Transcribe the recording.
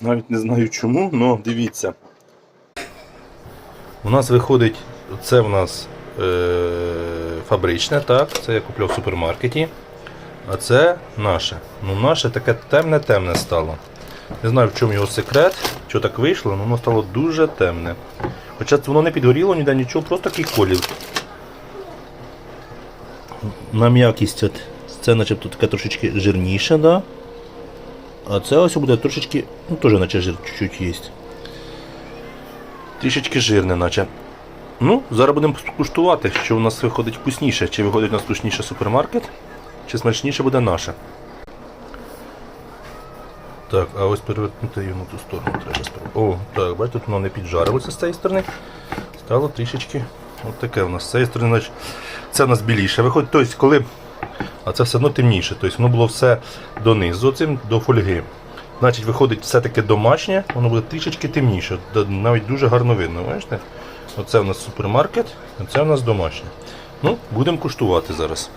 Навіть не знаю чому, але дивіться. У нас виходить, це в нас е, фабричне, так, це я купляв в супермаркеті. А це наше. Ну, наше таке темне-темне стало. Не знаю, в чому його секрет, що так вийшло, але воно стало дуже темне. Хоча воно не підгоріло ніде нічого, просто такий колір. На м'якість це начебто таке трошечки жирніше, да? А це ось буде трошечки, ну теж наче жир чуть-чуть є. Трішечки жирне, наче. Ну, зараз будемо куштувати, що у нас виходить вкусніше. Чи виходить у нас вкусніше супермаркет, чи смачніше буде наше. Так, а ось перевернути її на ту сторону треба спробувати. О, так, бачите, тут воно не піджарилося з цієї сторони. Стало трішечки. От таке у нас з цієї сторони, це у нас біліше виходить. Тобто, коли. А це все одно темніше. Тобто воно було все донизу, цим до фольги. Значить, виходить все-таки домашнє, воно буде трішечки темніше. Навіть дуже гарно видно, бачите? Оце у нас супермаркет, а це у нас домашнє. Ну, будемо куштувати зараз.